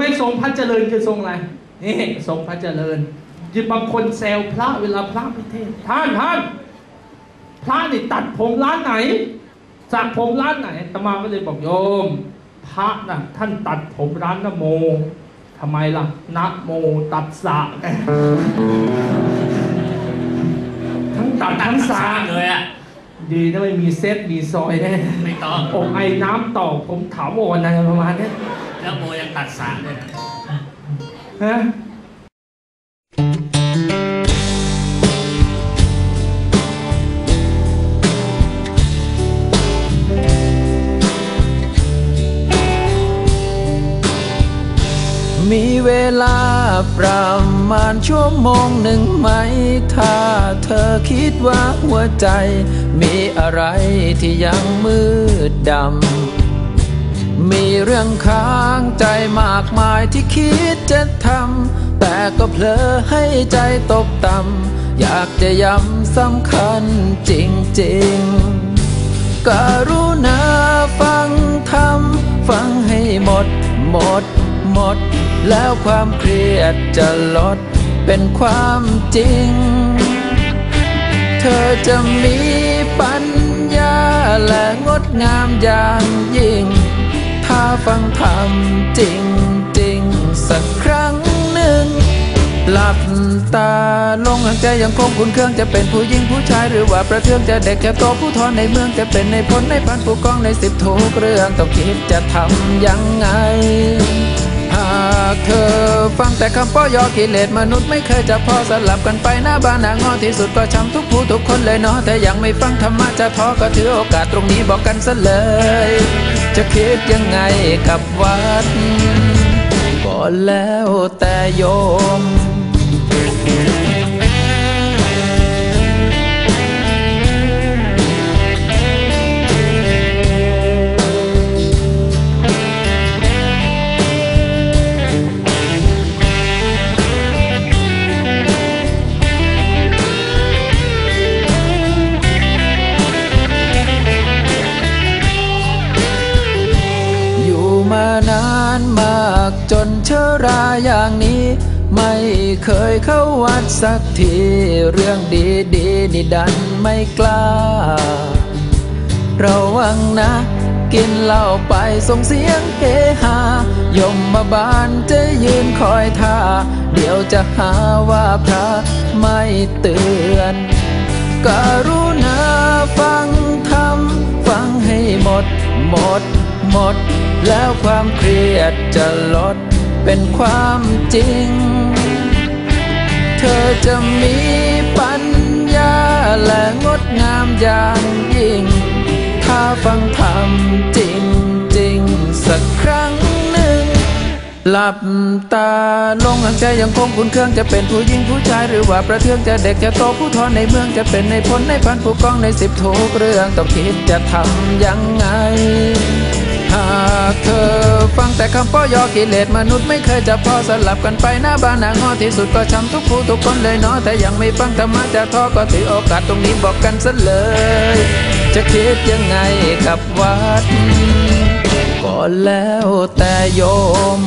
ไม่ทรงพระเจริญคือทรงอะไรนี่ทรงพระเจริญยิบบางคนแซวพระเวลาพระพิเทศน์ท่านท่านพระนี่ตัดผมร้านไหนสักผมร้านไหนอาตมาก็เลยบอกโยม พระน่ะท่านตัดผมร้านนโมทำไมล่ะนะโมตัดสะไงทั้งตัดทั้งสะเลยอะดีนะไม่มีเซตมีซอยแน่ไม่ต้องอกไอ้น้ำต่อผมถามวันอะไรประมาณเนี้ย แล้วโมยังตัดสารเลยนะฮะมีเวลาประมาณชั่วโมงหนึ่งไหม ถ้าเธอคิดว่าหัวใจ มีอะไรที่ยังมืดดำ มีเรื่องค้างใจมากมายที่คิดจะทำแต่ก็เผลอให้ใจตกต่ำอยากจะย้ำสำคัญจริงๆกรุณาฟังทำฟังให้หมด หมด หมด แล้วความเครียดจะลดเป็นความจริง เธอจะมีปัญญาและงดงามอย่างยิ่ง ฟังธรรมจริงจริงสักครั้งหนึ่ง หลับตาลงหายใจยังคงคุ้นเครื่องจะเป็นผู้หญิงผู้ชายหรือว่าประเทืองจะเด็กจะโตผู้ทอนในเมืองจะเป็นในพลในพันผู้กองในสิบทุกเรื่องต้องคิดจะทำยังไงหากเธอฟังแต่คำป้อยอกิเลสมนุษย์ไม่เคยจะพอสลับกันไปหน้าบ้านหน้างอที่สุดก็ช้ำทุกผู้ทุกคนเลยเนาะแต่ยังไม่ฟังธรรมะจะท้อก็ถือโอกาสตรงนี้บอกกันซะเลย จะคิดยังไงกับวัดก็แล้วแต่โยม เชราอย่างนี้ ไม่เคยเข้าวัดสักที เรื่องดีดีๆนี่ดันไม่กล้า ระวังนะ กินเหล้าไปส่งเสียงเฮฮายมมาบานจะยืนคอยท่า เดี๋ยวจะหาว่าพระไม่เตือนกรุณาฟังธรรมฟังให้หมด หมด หมด แล้วความเครียดจะลด เป็นความจริง เธอจะมีปัญญาและงดงามอย่างยิ่ง ถ้าฟังธรรมจริงจริงสักครั้งหนึ่ง หลับตาลงหายใจยังคงคุ้นเครื่องจะเป็นผู้หญิงผู้ชายหรือว่าประเทืองจะเด็กจะโตผู้ทอนในเมืองจะเป็นในพลในพันผู้กองในสิบทุกเรื่องต้องคิดจะทำยังไง แต่คำป้อยอกิเลสมนุษย์ไม่เคยจะพอสลับกันไปหน้าบ้านหน้างอที่สุดก็ช้ำทุกผู้ทุกคนเลยเนาะแต่ยังไม่ฟังธรรมะจะท้อก็ถือโอกาสตรงนี้บอกกันซะเลย จะคิดยังไงกับวัดก็แล้วแต่โยม